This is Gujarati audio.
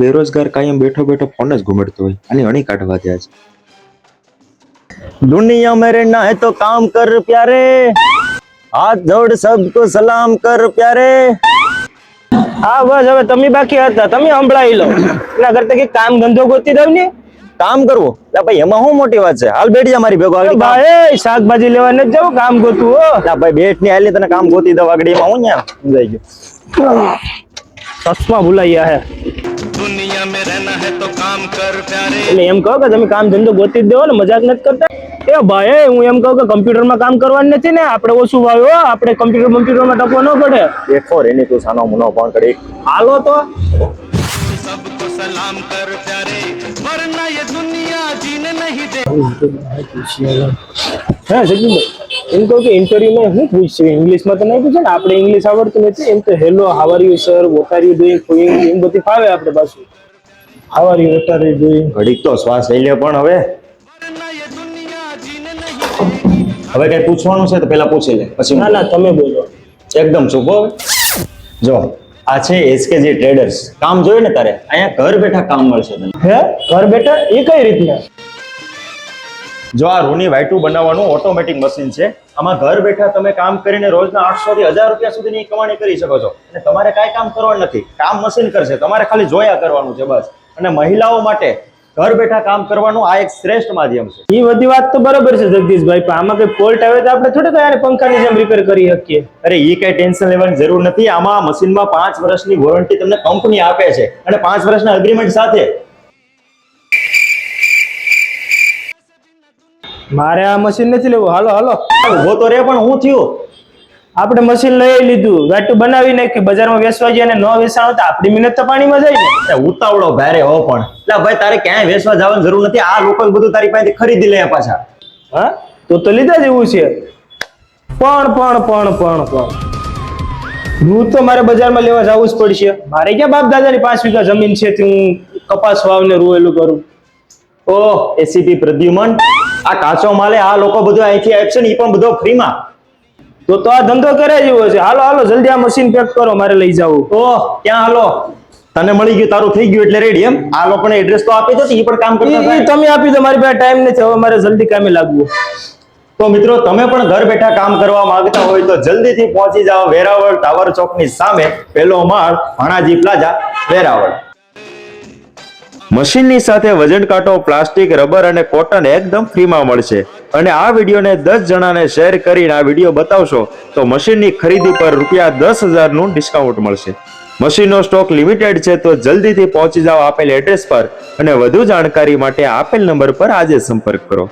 બેરોજગાર કાયમ બેઠો બેઠો ફોન જ ઘૂમેડતો હોય. અને અણી કાઢવા થયા છે. દુનિયા મેરે ના હે તો કામ કર પ્યારે. હાથ જોડ સબકો સલામ કર પ્યારે. હા બસ હવે તમે બાકી હતા. તમે સંભળાવી લો. એના કરતા કે કામ ધંધો ગોતી દઉં ને? કામ કરવો? એટલે ભાઈ એમાં શું મોટી વાત છે? હાલ બેઠ જા મારી ભેગો આગળ. ભાઈ શાકભાજી લેવા ન જાવ કામ ગોતું હો. ના ભાઈ બેઠની હાલી તને કામ ગોતી દઉં આગળ એમાં હું ને સમજાઈ ગયો. ચશ્મા ભૂલાઈ ગયા હે. दुनिया में रहना है तो काम कर प्यारे એટલે એમ કહો કે તમે કામ ધંધો ગોતી જ દેવો ને મજાક નથી કરતા એ ભાઈ હું એમ કહું કે કમ્પ્યુટરમાં કામ કરવાનું નથી ને આપણે ઓછું વાવ્યો હો. આપણે કમ્પ્યુટર કમ્પ્યુટરમાં ટકો ન પડે બેઠો રેની તું સાનો મુનો પણ કરી હાલો તો सबको सलाम कर प्यारे वरना ये दुनिया जीने नहीं दे હા સચિનભાઈ એમ કહું કે ઇન્ટરવ્યુમાં હું પૂછ્યું ઇંગ્લિશમાં તો નહીં પૂછે ને આપણે ઇંગ્લિશ આવડતું નથી એમ તો hello how are you sir what are you doing ફુઈંગ એમ બધી ફાવે આપણે પાછું આવારી ઉતારી જોઈ. ઘડીક તો શ્વાસ લઈ લે પણ હવે. હવે કઈ પૂછવાનું છે તો પેલા પૂછી લે પછી ના ના તમે બોલો. એકદમ ચૂપો જો આ છે એસકેજી ટ્રેડર્સ કામ જોયું ને તારે? અહીંયા ઘર બેઠા કામ મળશે તને. હે? ઘર બેઠા? એ કઈ રીતના? જો આ રૂની વાયટુ બનાવવાનું ઓટોમેટિક મશીન છે આમાં ઘર બેઠા તમે કામ કરીને રોજના આઠસો થી હજાર રૂપિયા સુધીની કમાણી કરી શકો છો. અને તમારે કાંઈ કામ કરવાનું નથી. કામ મશીન કરશે. તમારે ખાલી જોયા કરવાનું છે બસ. અને મહિલાઓ માટે ઘર બેઠા કામ કરવાનું આ એક શ્રેષ્ઠ માધ્યમ છે. એ બધી વાત તો બરોબર છે જગદીશભાઈ પણ આમાં કઈ ફોલ્ટ આવે તો આપણે થોડે કયા પંખાની જેમ રિપેર કરી શકીએ. અરે એ કઈ ટેન્શન લેવાની જરૂર નથી. આમાં મશીનમાં પાંચ વર્ષની વોરંટી તમને કંપની આપે છે. અને પાંચ વર્ષના અગ્રીમેન્ટ સાથે મારે આ મશીન નથી લેવું. હાલો હાલો. ઊભો તો રે પણ હું થયું? આપણે મશીન લઈ લીધું. વેટું બનાવી નાખ્યું બજારમાં વેચવા અને ન વેચાણ તો આપણી મહેનત તો પાણીમાં જાય ને. ઉતાવળો ભારે હો પણ. એટલે ભાઈ તારે ક્યાંય વેચવા જવાની જરૂર નથી. આ લોકો બધું તારી પાસેથી ખરીદી લે પાછા. હા? તો તો લીધા જ એવું છે. પણ પણ પણ પણ પણ. હું તો મારે બજારમાં લેવા જવું જ પડશે. મારે ક્યાં બાપ દાદાની પાંચ વીઘા જમીન છે તે હું કપાસ વાવને રૂએલું કરું. Oh ACP Pradyuman. આ કાચો માલે આ લોકો બધું અહીંથી આપશે ને એ પણ બધો ફ્રીમાં. તો તો આ ધંધો કરે જેવો છે. હાલો હાલો જલ્દી આ મશીન પેક કરો મારે લઈ જવું. ઓહ ક્યાં હાલો? તને મળી ગયું તારું થઈ ગયું એટલે રેડી એમ? આ લોકોને એડ્રેસ તો આપી દો એ પણ કામ કરતા તમે આપી દો મારી પાસે ટાઈમ નથી. હવે મારે જલ્દી કામે લાગવું. તો મિત્રો તમે પણ ઘર બેઠા કામ કરવા માંગતા હોય તો જલ્દીથી પહોંચી જાઓ વેરાવળ ટાવર ચોકની સામે પેલો માળ ભાણાજી પ્લાઝા વેરાવળ. મશીનની સાથે વજન કાંટો, પ્લાસ્ટિક, રબર અને કોટન એકદમ ફ્રીમાં મળશે. અને આ વિડીયોને દસ જણાને શેર કરીને આ વીડિયો બતાવશો તો મશીનની ખરીદી પર રૂપિયા દસ હજારનું ડિસ્કાઉન્ટ મળશે. મશીનનો સ્ટોક લિમિટેડ છે તો જલ્દીથી પહોંચી જાઓ આપેલ એડ્રેસ પર અને વધુ જાણકારી માટે આપેલ નંબર પર આજે સંપર્ક કરો.